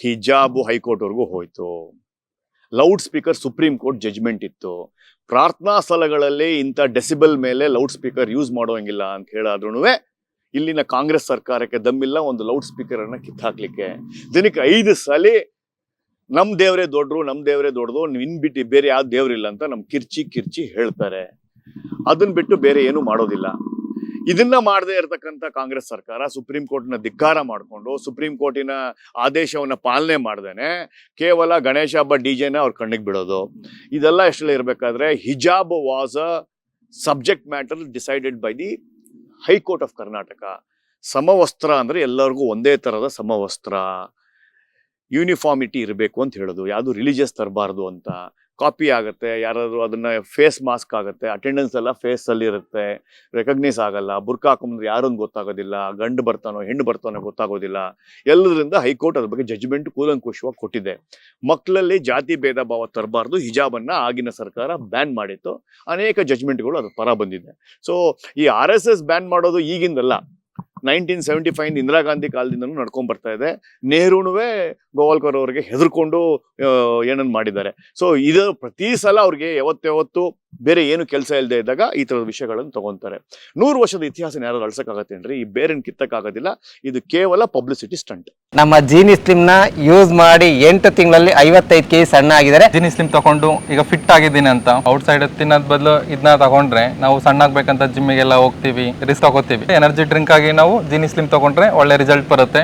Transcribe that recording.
Hijab ಹೈಕೋರ್ಟ್ವರೆಗೂ ಹೋಯ್ತು. Loud speaker supreme court judgement ಇತ್ತು. ಪ್ರಾರ್ಥನಾ ಸ್ಥಳಗಳಲ್ಲಿ ಇಂಥ ಡೆಸಿಬಲ್ ಮೇಲೆ ಲೌಡ್ ಸ್ಪೀಕರ್ ಯೂಸ್ ಮಾಡೋಂಗಿಲ್ಲ ಅಂತ ಹೇಳಾದ್ರೂ ಇಲ್ಲಿನ ಕಾಂಗ್ರೆಸ್ ಸರ್ಕಾರಕ್ಕೆ ದಮ್ಮಿಲ್ಲ ಒಂದು ಲೌಡ್ ಸ್ಪೀಕರ್ ಅನ್ನ ಕಿತ್ತಾಕ್ಲಿಕ್ಕೆ. ದಿನಕ್ಕೆ ಐದು ಸಲ ನಮ್ಮ ದೇವರೇ ದೊಡ್ಡರು ನಮ್ಮ ದೇವರೇ ದೊಡ್ಡದು, ನಿನ್ ಬಿಟ್ಟು ಬೇರೆ ಯಾವ ದೇವ್ರಿಲ್ಲ ಅಂತ ನಮ್ಮ ಕಿರ್ಚಿ ಕಿರ್ಚಿ ಹೇಳ್ತಾರೆ. ಅದನ್ನ ಬಿಟ್ಟು ಬೇರೆ ಏನು ಮಾಡೋದಿಲ್ಲ. ಇದನ್ನ ಮಾಡದೇ ಇರತಕ್ಕಂತ ಕಾಂಗ್ರೆಸ್ ಸರ್ಕಾರ ಸುಪ್ರೀಂ ಕೋರ್ಟ್ನ ಧಿಕ್ಕಾರ ಮಾಡಿಕೊಂಡು ಸುಪ್ರೀಂ ಕೋರ್ಟಿನ ಆದೇಶವನ್ನ ಪಾಲನೆ ಮಾಡ್ದೇನೆ ಕೇವಲ ಗಣೇಶ ಹಬ್ಬ ಡಿಜೆನ ಅವ್ರ ಕಣ್ಣಿಗೆ ಬಿಡೋದು. ಇದೆಲ್ಲ ಎಷ್ಟೆಲ್ಲ ಇರಬೇಕಾದ್ರೆ hijab was a subject matter decided by the high court of Karnataka. ಸಮವಸ್ತ್ರ ಅಂದ್ರೆ ಎಲ್ಲರಿಗೂ ಒಂದೇ ತರದ ಸಮವಸ್ತ್ರ. ಯೂನಿಫಾರ್ಮಿಟಿ ಇರಬೇಕು ಅಂತ ಹೇಳೋದು, ಯಾವುದು ರಿಲಿಜಿಯಸ್ ತರಬಾರ್ದು ಅಂತ. ಕಾಪಿ ಆಗುತ್ತೆ, ಯಾರಾದರೂ ಅದನ್ನು ಫೇಸ್ ಮಾಸ್ಕ್ ಆಗುತ್ತೆ ಅಟೆಂಡೆನ್ಸ್ ಎಲ್ಲ ಫೇಸಲ್ಲಿ ಇರುತ್ತೆ ರೆಕಗ್ನೈಸ್ ಆಗಲ್ಲ ಬುರ್ಕಾ ಹಾಕೊಂಡ್ರೆ ಯಾರೊಂದು ಗೊತ್ತಾಗೋದಿಲ್ಲ, ಗಂಡು ಬರ್ತಾನೋ, ಹೆಣ್ಣು ಬರ್ತಾನೋ ಗೊತ್ತಾಗೋದಿಲ್ಲ. ಎಲ್ಲದರಿಂದ ಹೈಕೋರ್ಟ್ ಅದ್ರ ಬಗ್ಗೆ ಜಜ್ಮೆಂಟ್ ಕೂಲಂಕುಷವಾಗಿ ಕೊಟ್ಟಿದೆ. ಮಕ್ಕಳಲ್ಲಿ ಜಾತಿ ಭೇದ ಭಾವ ತರಬಾರ್ದು, ಹಿಜಾಬನ್ನು ಆಗಿನ ಸರ್ಕಾರ ಬ್ಯಾನ್ ಮಾಡಿತ್ತು. ಅನೇಕ ಜಜ್ಮೆಂಟ್ಗಳು ಅದು ಪರ ಬಂದಿದೆ. ಸೊ ಈ ಆರ್ ಎಸ್ ಎಸ್ ಬ್ಯಾನ್ ಮಾಡೋದು ಈಗಿಂದಲ್ಲ. Nineteen seventy five Indira Gandhi ಕಾಲದಿಂದನೂ ನಡ್ಕೊಂಡ್ ಬರ್ತಾ ಇದೆ. ನೆಹರೂನುವೇ ಗೋವಾಲ್ಕರ್ ಅವರಿಗೆ ಹೆದರ್ಕೊಂಡು ಏನನ್ನು ಮಾಡಿದ್ದಾರೆ. ಸೊ ಇದು ಪ್ರತಿ ಸಲ ಅವ್ರಿಗೆ ಯಾವತ್ತು ಯಾವತ್ತು ಬೇರೆ ಏನು ಕೆಲಸ ಇಲ್ಲದೆ ಇದ್ದಾಗ ಈ ತರದ ವಿಷಯಗಳನ್ನು ತಗೊಂತಾರೆ. ನೂರು ವರ್ಷದ ಇತಿಹಾಸ ಯಾರು ಅಳ್ಸಕ್ಕಾಗತ್ತೇನ್ರಿ? ಈ ಬೇರೆ ಕಿತ್ತಕ್ಕಾಗೋದಿಲ್ಲ. ಇದು ಕೇವಲ ಪಬ್ಲಿಸಿಟಿ ಸ್ಟಂಟ್. ನಮ್ಮ ಜೀನಿ ಸ್ಲಿಮ್ನ ಯೂಸ್ ಮಾಡಿ ಎಂಟು ತಿಂಗಳಲ್ಲಿ ಐವತ್ತೈದು ಕೆಜಿ ಸಣ್ಣ ಆಗಿದ್ದಾರೆ. ಜೀನಿ ಸ್ಲಿಮ್ ತಗೊಂಡು ಈಗ ಫಿಟ್ ಆಗಿದ್ದೀನಿ ಅಂತ. ಔಟ್ ಸೈಡ್ ತಿನ್ನೋದ್ ಬದಲು ಇದನ್ನ ತಗೊಂಡ್ರೆ ನಾವು ಸಣ್ಣ ಆಗ್ಬೇಕಂತ ಜಿಮ್ಮಿಗೆಲ್ಲ ಹೋಗ್ತೀವಿ ರಿಸ್ಕ್ ತಗೋತೀವಿ. ಎನರ್ಜಿ ಡ್ರಿಂಕ್ ಆಗಿ ನಾವು ಜೀನಿ ಸ್ಲಿಮ್ ತಗೊಂಡ್ರೆ ಒಳ್ಳೆ ರಿಸಲ್ಟ್ ಬರುತ್ತೆ.